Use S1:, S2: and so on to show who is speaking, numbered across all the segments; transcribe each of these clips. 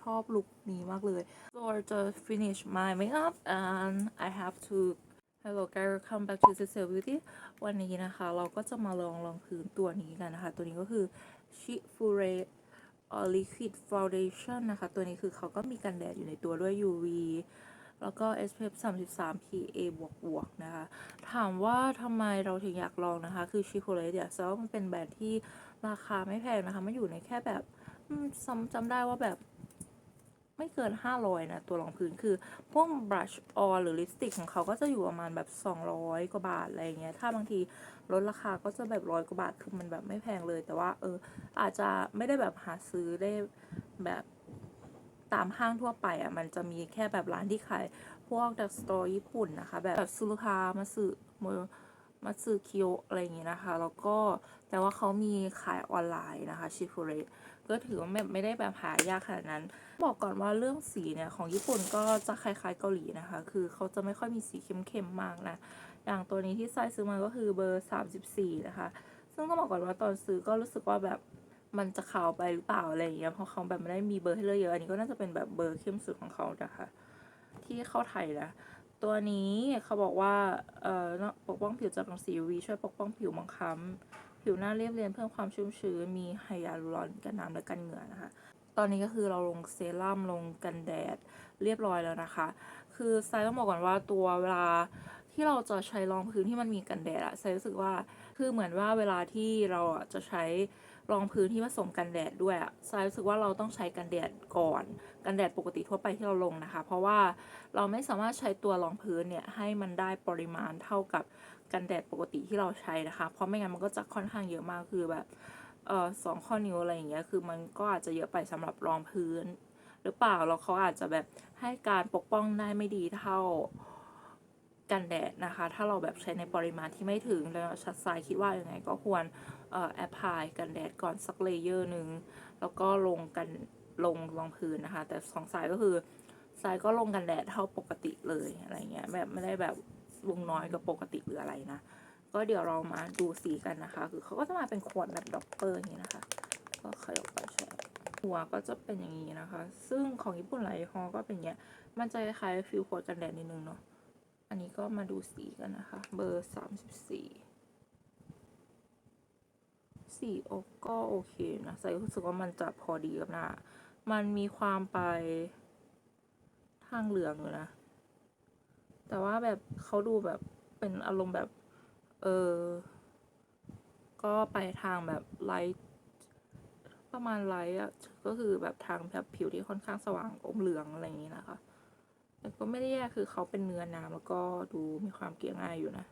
S1: ชอบลุคนี้มากเลย so I just finish my makeup and I have to Hello guys welcome back to the Beauty วันนี้นะคะ เราก็จะมาลองรองพื้นตัวนี้กันนะคะ ตัวนี้ก็คือ Chiffure Liquid Foundation นะคะ ตัวนี้คือเขาก็มีกันแดดอยู่ในตัวด้วย UV แล้วก็ SPF 33 PA บวกบวกนะคะ ถามว่าทำไมเราถึงอยากลองนะคะ คือ Chiffure เนี่ยซะว่ามันเป็นแบรนด์ที่ราคาไม่แพงนะคะ มันอยู่ในแค่แบบจำจำได้ว่าแบบ ไม่เกิน 500 นะ ตัวรองพื้นคือ พวกบรัชออนหรือลิปสติกของเขาก็จะอยู่ประมาณแบบ 200 กว่าบาท อะไรอย่างเงี้ย ถ้าบางทีลดราคาก็จะแบบร้อยกว่าบาท คือมันแบบไม่แพงเลย แต่ว่าเอออาจจะไม่ได้แบบหาซื้อได้แบบตามห้างทั่วไปอะ มันจะมีแค่แบบร้านที่ขายพวกดักสโตร์ญี่ปุ่นนะคะ แบบแบบซูรุคามาสึโม มาสึคิโออะไรอย่างเงี้ยนะคะ แล้วก็แต่ว่าเขามีขายออนไลน์นะคะชิฟูเรก็ถือว่าไม่ไม่ได้แบบหายากขนาดนั้น บอกก่อนว่าเรื่องสีเนี่ยของญี่ปุ่นก็จะคล้ายๆเกาหลีนะคะ คือเขาจะไม่ค่อยมีสีเข้มๆมากนะ อย่างตัวนี้ที่ไซซื้อมาก็คือเบอร์ 34 นะคะ ซึ่งต้องบอกก่อนว่าตอนซื้อก็รู้สึกว่าแบบมันจะขาวไปหรือเปล่าอะไรอย่างเงี้ยเพราะเขาแบบไม่ได้มีเบอร์ให้เลือกเยอะอันนี้ก็น่าจะเป็นแบบเบอร์เข้มสุดของเขานะคะ ที่เข้าไทยนะ ตัวนี้เขาบอกว่าเอ่อปกป้องผิวจากรังสี UV ช่วยปกป้องผิวมองคล้ำผิวหน้าเรียบเรียนเพิ่มความชุ่มชื้นมีไฮยาลูรอนกันน้ำและกันเหงื่อนะคะ ตอนนี้ก็คือเราลงเซรั่มลงกันแดดเรียบร้อยแล้วนะคะ คือไซต้องบอกก่อนว่าตัวเวลาที่เราจะใช้รองพื้นที่มันมีกันแดดอะไซรู้สึกว่าคือเหมือนว่าเวลาที่เราจะใช้ รองพื้นที่ผสมกันแดดด้วยอะไซรู้สึกว่าเราต้องใช้กันแดดก่อน กันแดดปกติทั่วไปที่เราลงนะคะ เพราะว่าเราไม่สามารถใช้ตัวรองพื้นเนี่ยให้มันได้ปริมาณเท่ากับกันแดดปกติที่เราใช้นะคะ เพราะไม่งั้นมันก็จะค่อนข้างเยอะมากคือแบบเอ่อสองข้อนิ้วอะไรอย่างเงี้ยคือมันก็อาจจะเยอะไปสำหรับรองพื้น หรือเปล่าแล้วเขาอาจจะแบบให้การปกป้องได้ไม่ดีเท่า กันแดดนะคะ ถ้าเราแบบใช้ในปริมาณที่ไม่ถึงแล้วชัดสายคิดว่ายังไงก็ควรเอ่อแอปพลายกันแดดก่อนสักเลเยอร์หนึ่งแล้วก็ลงกันลงรองพื้นนะคะ แต่สองสายก็คือสายก็ลงกันแดดเท่าปกติเลยอะไรเงี้ยแบบไม่ได้แบบลงน้อยกว่าปกติหรืออะไรนะ ก็เดี๋ยวเรามาดูสีกันนะคะ คือเขาก็จะมาเป็นขวดแบบด็อปเปอร์อย่างนี้นะคะ ก็ขยับไปใช่หัวก็จะเป็นอย่างนี้นะคะ ซึ่งของญี่ปุ่นหลายยี่ห้อก็เป็นเงี้ย มันจะคล้ายฟิลขวดกันแดดนิดนึงเนาะ อันนี้ก็มาดูสีกันนะคะ เบอร์สามสิบสี่สีอกก็โอเคนะใส่รู้สึกว่ามันจะพอดีกับหน้า มันมีความไปทางเหลืองอยู่นะ แต่ว่าแบบเขาดูแบบเป็นอารมณ์แบบ เออ ก็ไปทางแบบไลท์ประมาณไลท์อะก็คือแบบทางแบบผิวที่ค่อนข้างสว่างอมเหลืองอะไรอย่างนี้นะคะ แต่ก็ไม่ได้แย่คือเขาเป็นเนื้อน้ำแล้วก็ดูมีความเกลี่ยง่ายอยู่นะ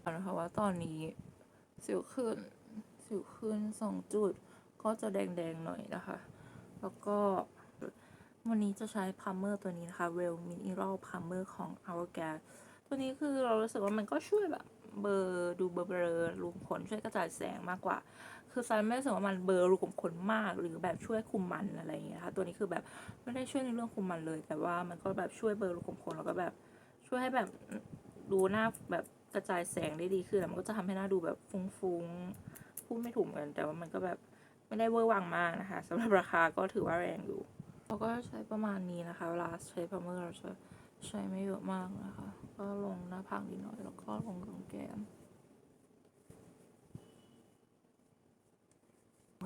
S1: เอานะคะว่าตอนนี้สิวขึ้น สิวขึ้นสองจุด ก็จะแดงๆหน่อยนะคะ แล้วก็วันนี้จะใช้พัมเมอร์ตัวนี้นะคะ Real Mineral Plumber ของ o u r g a s ตัวนี้คือเรารู้สึกว่ามันก็ช่วยแบบเบลอร์ดูเบลอรูขุมขนช่วยกระจายแสงมากกว่า คือซันไม่รู้สึกว่ามันเบลอรูขุมขนมากหรือแบบช่วยคุมมันอะไรอย่างเงี้ยค่ะตัวนี้คือแบบไม่ได้ช่วยในเรื่องคุมมันเลย แต่ว่ามันก็แบบช่วยเบลอรูขุมขนแล้วก็แบบช่วยให้แบบดูหน้าแบบกระจายแสงได้ดีขึ้นแล้วมันก็จะทำให้หน้าดูแบบฟุ้งๆพูดไม่ถูกเหมือนกันแต่ว่ามันก็แบบไม่ได้เวอร์วังมากนะคะสำหรับราคาก็ถือว่าแรงอยู่เราก็ใช้ประมาณนี้นะคะเวลาใช้พัมเมอร์เราจะใช้ไม่เยอะมากนะคะ ก็ลงหน้าผากนิดหน่อยแล้วก็ลงตรงแก้ม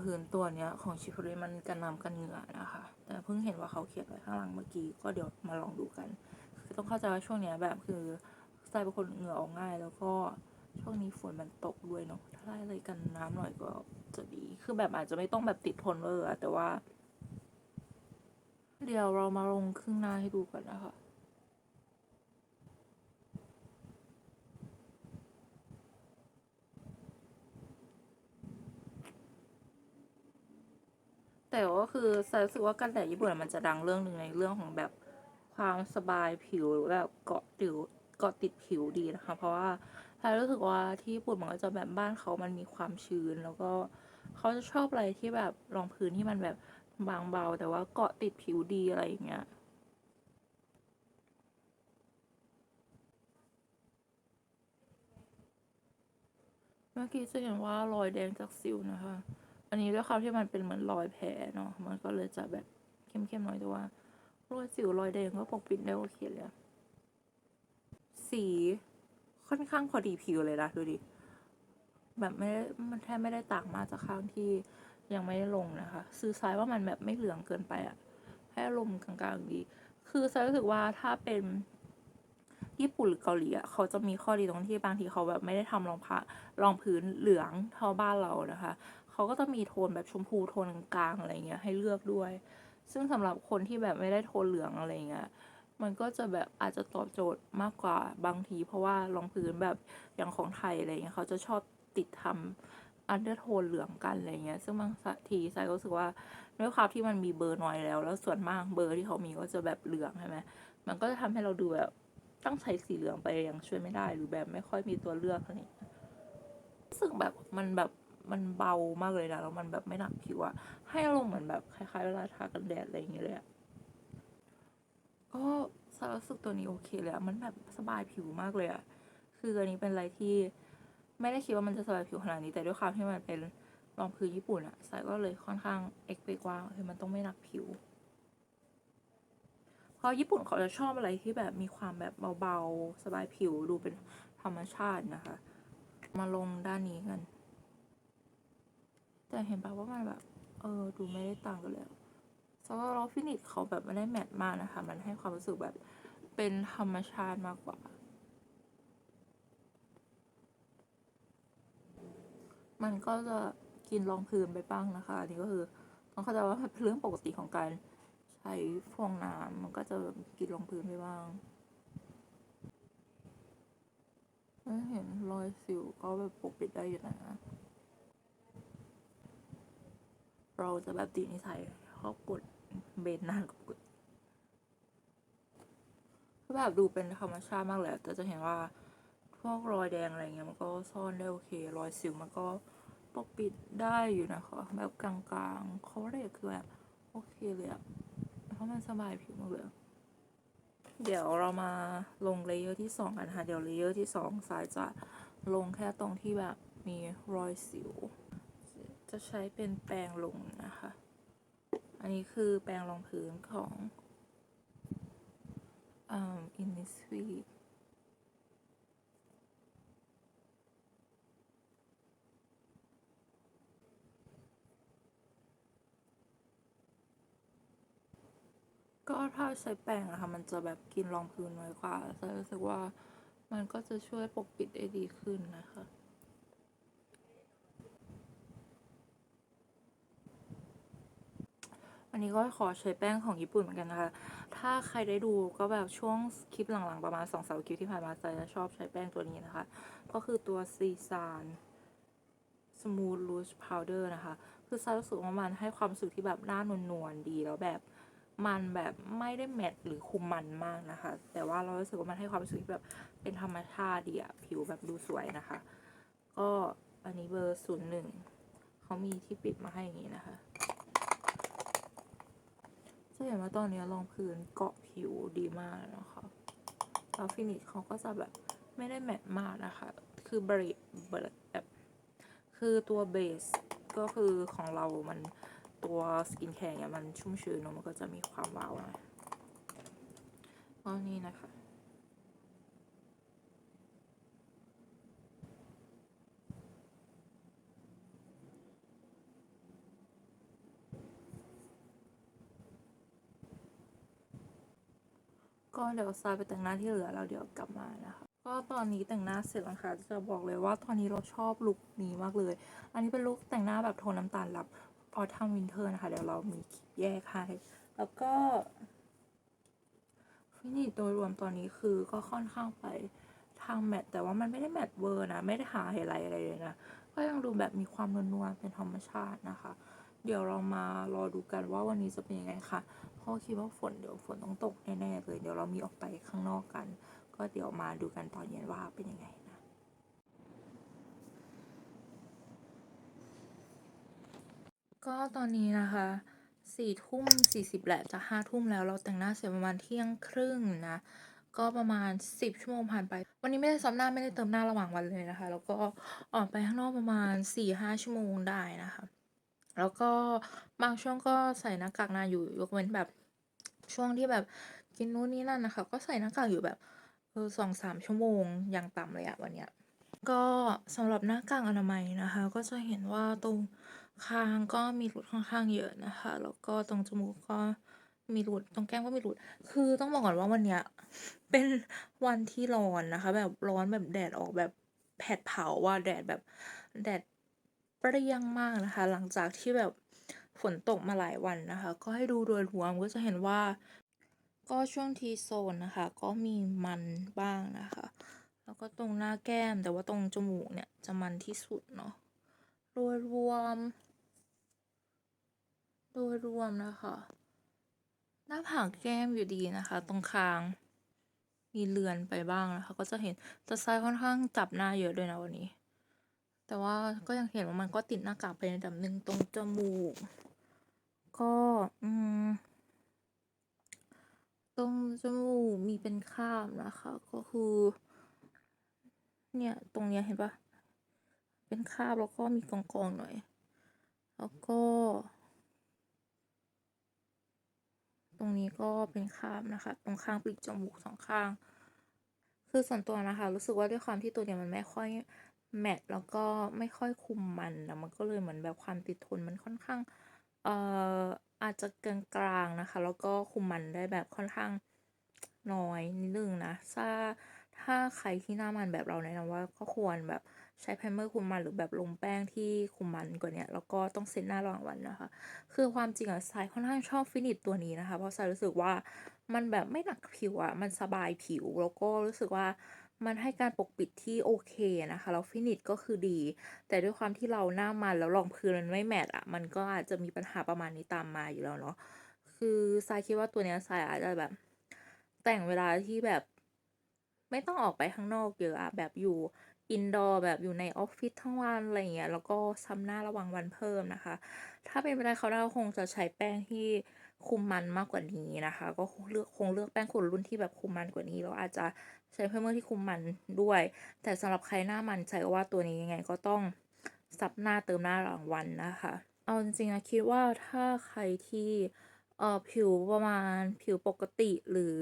S1: พื้นตัวเนี้ยของชิฟรีมันกันน้ำกันเหงื่อนะคะ แต่เพิ่งเห็นว่าเขาเขียนไว้ข้างหลังเมื่อกี้ก็เดี๋ยวมาลองดูกันคือต้องเข้าใจว่าช่วงเนี้ยแบบคือสไตล์เป็นคนเหงื่อออกง่าย แล้วก็ช่วงนี้ฝนมันตกด้วยเนาะถ้าได้อะไรกันน้ำหน่อยก็จะดี คือแบบอาจจะไม่ต้องแบบติดทนเวอร์อะแต่ว่า เดี๋ยวเรามาลงครึ่งหน้าให้ดูกันนะคะ แต่ก็คือสายรู้สึกว่ากันแดดญี่ปุ่นมันจะดังเรื่องหนึ่งในเรื่องของแบบความสบายผิวหรือแบบเกาะผิวเกาะติดผิวดีนะคะ เพราะว่าสายรู้สึกว่าที่ญี่ปุ่นมันก็จะแบบบ้านเขามันมีความชื้น แล้วก็เขาจะชอบอะไรที่แบบรองพื้นที่มันแบบบางเบา แต่ว่าเกาะติดผิวดีอะไรอย่างเงี้ยเมื่อกี้จะเห็นว่ารอยแดงจากสิวนะคะ อันนี้ด้วยความที่มันเป็นเหมือนรอยแผลเนาะมันก็เลยจะแบบเข้มๆหน่อยแต่ว่ารอยสิวรอยแดงก็ปกปิดได้โอเคเลยสีค่อนข้างพอดีผิวเลยนะดูดิแบบไม่ได้มันแทบไม่ได้ต่างมากจากข้างที่ยังไม่ได้ลงนะคะ ซื้อสายว่ามันแบบไม่เหลืองเกินไปอะให้อารมณ์กลางๆดี คือซายรู้สึกว่าถ้าเป็นญี่ปุ่นหรือเกาหลีอะเขาจะมีข้อดีตรงที่บางทีเขาแบบไม่ได้ทำรองผ้ารองพื้นเหลืองเท่าบ้านเรานะคะ เขาก็จะมีโทนแบบชมพูโทนกลางอะไรเงี้ยให้เลือกด้วย ซึ่งสำหรับคนที่แบบไม่ได้โทนเหลืองอะไรเงี้ยมันก็จะแบบอาจจะตอบโจทย์มากกว่าบางที เพราะว่ารองพื้นแบบอย่างของไทยอะไรเงี้ยเขาจะชอบติดทำอันเดอร์โทนเหลืองกันอะไรเงี้ย ซึ่งบางทีสายก็รู้สึกว่าด้วยความที่มันมีเบอร์น้อยแล้ว แล้วส่วนมากเบอร์ที่เขามีก็จะแบบเหลืองใช่ไหมมันก็จะทำให้เราดูแบบต้องใช้สีเหลืองไปยังช่วยไม่ได้ หรือแบบไม่ค่อยมีตัวเลือกอะไรเงี้ยรู้สึกแบบมันแบบ มันเบามากเลยนะแล้วมันแบบไม่หนักผิวอะให้อารมณ์เหมือนแบบคล้ายๆเวลาทากันแดดอะไรอย่างเงี้ยเลยอะก็สารสึกตัวนี้โอเคเลยอะมันแบบสบายผิวมากเลยอะคืออันนี้เป็นอะไรที่ไม่ได้คิดว่ามันจะสบายผิวขนาดนี้แต่ด้วยความที่มันเป็นรองพื้นญี่ปุ่นอะสายก็เลยค่อนข้างเอ็กเปกว่าคือมันต้องไม่หนักผิวเพราะญี่ปุ่นเขาจะชอบอะไรที่แบบมีความแบบเบาๆ สบายผิวดูเป็นธรรมชาตินะคะ มาลงด้านนี้กัน แต่เห็นปะว่ามันแบบ เออ ดูไม่ได้ต่างกันแล้วสำหรับเราฟินิชเขาแบบไม่ได้แมทมากนะคะ มันให้ความรู้สึกแบบเป็นธรรมชาติมากกว่า มันก็จะกินรองพื้นไปบ้างนะคะ อันนี้ก็คือต้องเข้าใจว่าเป็นเรื่องปกติของการใช้ฟองน้ำมันก็จะกินรองพื้นไปบ้างไม่เห็นรอยสิวก็แบบปกปิดได้อยู่นะ เราจะแบบติดนิสัยชอบกดเบนน้ากับกดแบบดูเป็นธรรมชาติมากเลยแต่จะเห็นว่าพวกรอยแดงอะไรเงี้ยมันก็ซ่อนได้โอเค รอยสิวมันก็ปกปิดได้อยู่นะคะแบบกลางๆเขาเรียกคือแบบโอเคเลยอะเพราะมันสบายผิวมากเลยเดี๋ยวเรามาลงเลเยอร์ที่สองกันค่ะเดี๋ยวเลเยอร์ที่สองสายจะลงแค่ตรงที่แบบมีรอยสิว จะใช้เป็นแปรงลงนะคะ อันนี้คือแปรงรองพื้นของอ่า Innisfree ก็ถ้าใช้แปรงอะค่ะมันจะแบบกินรองพื้นน้อยกว่าแต่รู้สึกว่ามันก็จะช่วยปกปิดได้ดีขึ้นนะคะ อันนี้ก็ขอใช้แป้งของญี่ปุ่นเหมือนกันนะคะ ถ้าใครได้ดูก็แบบช่วงคลิปหลังๆประมาณสองสามคลิปที่ผ่านมาจะชอบใช้แป้งตัวนี้นะคะ ก็คือตัวซีซานสมูทลูชพาวเดอร์นะคะ คือซารู้สึกว่ามันให้ความรู้สึกที่แบบหน้านวลๆดีแล้วแบบมันแบบไม่ได้แมตต์หรือคุมมันมากนะคะ แต่ว่าเรารู้สึกว่ามันให้ความรู้สึกที่แบบเป็นธรรมชาติดีอะผิวแบบดูสวยนะคะ ก็อันนี้เบอร์ศูนย์หนึ่งเขามีที่ปิดมาให้อย่างนี้นะคะ เห็นว่าตอนนี้รองพื้นเกาะผิวดีมากนะคะ แล้วฟินิชเขาก็จะแบบไม่ได้แมตต์มากนะคะ คือเบรดเบรแบบคือตัวเบสก็คือของเรามันตัวสกินแคร์เนี่ยมันชุ่มชื้นเนาะมันก็จะมีความวาวหน่อยก็นี่นะคะ ก็เดี๋ยวซาไปแต่งหน้าที่เหลือแล้วเดี๋ยวกลับมานะคะ ก็ตอนนี้แต่งหน้าเสร็จแล้วค่ะ จะบอกเลยว่าตอนนี้เราชอบลุคนี้มากเลย อันนี้เป็นลุคแต่งหน้าแบบโทนน้ำตาลรับออทัมวินเทอร์นะคะ เดี๋ยวเรามีคลิปแยกให้แล้วก็ฟินิชโดยรวมตอนนี้คือก็ค่อนข้างไปทางแมตต์แต่ว่ามันไม่ได้แมตต์เวอร์นะ ไม่ได้หาไฮไลท์อะไรเลยนะ ก็ยังดูแบบมีความนวลๆเป็นธรรมชาตินะคะ เดี๋ยวเรามารอดูกันว่าวันนี้จะเป็นยังไงค่ะพราะคิดว่าฝนเดี๋ยวฝนต้องตกแน่ๆเลยเดี๋ยวเรามีออกไปข้างนอกกัน ก็เดี๋ยวมาดูกันตอนเย็นว่าเป็นยังไงนะก็ตอนนี้นะคะสี่ทุ่มสี่สิบแหละจะห้าทุ่มแล้วเราแต่งหน้าเสร็จประมาณเที่ยงครึ่งนะก็ประมาณสิบชั่วโมงผ่านไป วันนี้ไม่ได้ซ้อมหน้าไม่ได้เติมหน้าระหว่างวันเลยนะคะ แล้วก็ออกไปข้างนอกประมาณสี่ห้าชั่วโมงได้นะคะ แล้วก็บางช่วงก็ใส่หน้ากากนานอยู่ยกเว้นแบบ ช่วงที่แบบกินนู่นนี่นั่นนะคะ ก็ใส่หน้ากากอยู่แบบเออสองสามชั่วโมงอย่างต่ำเลยอะวันเนี้ยก็สำหรับหน้ากากอนามัยนะคะ ก็จะเห็นว่าตรงคางก็มีหลุดค่อนข้างเยอะนะคะ แล้วก็ตรงจมูกก็มีหลุดตรงแก้มก็มีหลุด คือต้องบอกก่อนว่าวันเนี้ยเป็นวันที่ร้อนนะคะ แบบร้อนแบบแดดออกแบบแผดเผาว่าแดดแบบแดด เปรี้ยงมากนะคะ หลังจากที่แบบฝนตกมาหลายวันนะคะ ก็ให้ดูโดยรวมก็จะเห็นว่า ก็ช่วงทีโซนนะคะ ก็มีมันบ้างนะคะ แล้วก็ตรงหน้าแก้มแต่ว่าตรงจมูกเนี่ยจะมันที่สุดเนาะโดยรวม โดยรวมนะคะ หน้าผากแก้มอยู่ดีนะคะ ตรงคาง มีเลือนไปบ้างนะคะ ก็จะเห็นแต่ไซส์ค่อนข้างจับหน้าเยอะด้วยนะวันนี้ แต่ว่าก็ยังเห็นว่ามันก็ติดหน้ากากไปในระดับหนึ่งตรงจมูก ก็อืมตรงจมูกมีเป็นคราบนะคะ ก็คือ เนี่ยตรงเนี้ยเห็นปะเป็นคราบแล้วก็มีกองๆหน่อย แล้วก็ ตรงนี้ก็เป็นคราบนะคะ ตรงข้างปีกจมูกสองข้าง คือส่วนตัวนะคะ รู้สึกว่าด้วยความที่ตัวเนี้ยมันไม่ค่อย แมตต์แล้วก็ไม่ค่อยคุมมันนะมันก็เลยเหมือนแบบความติดทนมันค่อนข้างเอ่ออาจจะกลางๆนะคะ แล้วก็คุมมันได้แบบค่อนข้างน้อยนิดนึงนะถ้าถ้าใครที่หน้ามันแบบเราแนะนำว่าก็ควรแบบใช้ไพรเมอร์คุมมันหรือแบบลงแป้งที่คุมมันกว่านี้แล้วก็ต้องเซ็ตหน้าระหว่างวันนะคะ คือความจริงอะทรายค่อนข้างชอบฟินิชตัวนี้นะคะ เพราะทรายรู้สึกว่ามันแบบไม่หนักผิวอะมันสบายผิวแล้วก็รู้สึกว่า มันให้การปกปิดที่โอเคนะคะ แล้วฟินิชก็คือดี แต่ด้วยความที่เราหน้ามันแล้วรองพื้นมันไม่แมทอะมันก็อาจจะมีปัญหาประมาณนี้ตามมาอยู่แล้วเนาะ คือทรายคิดว่าตัวเนี้ยทรายอาจจะแบบ แต่งเวลาที่แบบ ไม่ต้องออกไปข้างนอกเยอะอะแบบอยู่อินดอร์แบบอยู่ในออฟฟิศทั้งวันอะไรเงี้ย แล้วก็ซ้ำหน้าระวังวันเพิ่มนะคะ ถ้าเป็นไปได้เขาคงจะใช้แป้งที่ คุมมันมากกว่านี้นะคะ ก็คงเลือกคงเลือกแป้งคนรุ่นที่แบบคุมมันกว่านี้แล้วอาจจะใช้เพิ่มเมอร์ที่คุมมันด้วย แต่สำหรับใครหน้ามันใจว่าตัวนี้ยังไงก็ต้องซับหน้าเติมหน้าระหว่างวันนะคะ เอาจริงๆนะคิดว่าถ้าใครที่เอ่อผิวประมาณผิวปกติหรือ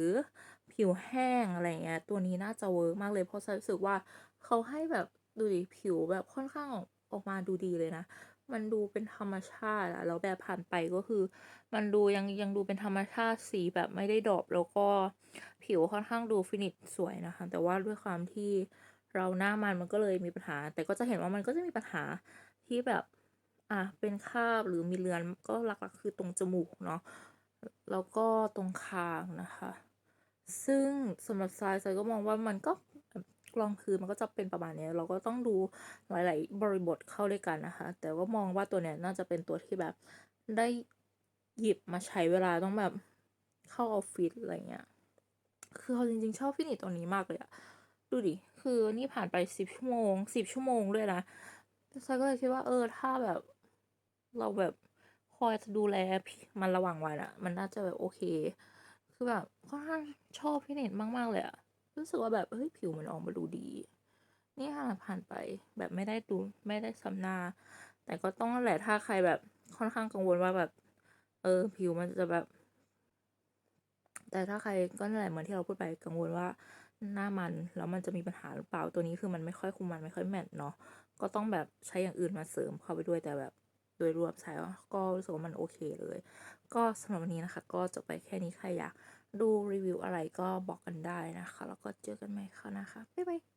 S1: ผิวแห้งอะไรเงี้ยตัวนี้น่าจะเวิร์กมากเลยเพราะฉันรู้สึกว่าเขาให้แบบดูดิผิวแบบค่อนข้างออกออกมาดูดีเลยนะ มันดูเป็นธรรมชาติอะแล้วแบบผ่านไปก็คือ มันดูยังยังดูเป็นธรรมชาติสีแบบไม่ได้ดรอปแล้วก็ผิวค่อนข้างดูฟินิชสวยนะคะ แต่ว่าด้วยความที่เราหน้ามันมันก็เลยมีปัญหา แต่ก็จะเห็นว่ามันก็จะมีปัญหาที่แบบอะเป็นคราบหรือมีเลือนก็หลักๆคือตรงจมูกเนาะแล้วก็ตรงคางนะคะ ซึ่งสำหรับทรายทรายก็มองว่ามันก็ รองพื้นมันก็จะเป็นประมาณนี้ เราก็ต้องดูหลาย ๆ บริบทเข้าด้วยกันนะคะ แต่ก็มองว่าตัวเนี้ยน่าจะเป็นตัวที่แบบได้หยิบมาใช้เวลาต้องแบบเข้าออฟฟิศอะไรเงี้ย คือเขาจริง ๆ ชอบฟินิชตัวนี้มากเลยอะดูดิ คือนี่ผ่านไปสิบชั่วโมงสิบชั่วโมงด้วยนะทรายก็เลยคิดว่าเออถ้าแบบ เราแบบคอยจะดูแลมันระหว่างวันอะมันน่าจะแบบโอเค คือแบบค่อนข้างชอบฟินิชมาก ๆ เลยอะ รู้สึกว่าแบบเฮ้ยผิวมันออกมาดูดี นี่ค่ะผ่านไปแบบไม่ได้ดูไม่ได้ซ้ำหนา แต่ก็ต้องแหละถ้าใครแบบค่อนข้างกังวลว่าแบบ เออ ผิวมันจะแบบ แต่ถ้าใครก็นั่นแหละเหมือนที่เราพูดไปกังวลว่าหน้ามันแล้วมันจะมีปัญหาหรือเปล่าตัวนี้คือมันไม่ค่อยคุมมันไม่ค่อยแมทเนาะก็ต้องแบบใช้อย่างอื่นมาเสริมเข้าไปด้วยแต่แบบโดยรวมใช้ก็รู้สึกว่ามันโอเคเลย ก็สำหรับวันนี้นะคะ ก็จบไปแค่นี้ใครอยาก ดูรีวิวอะไรก็บอกกันได้นะคะ แล้วก็เจอกันใหม่ค่ะนะคะ บ๊ายบาย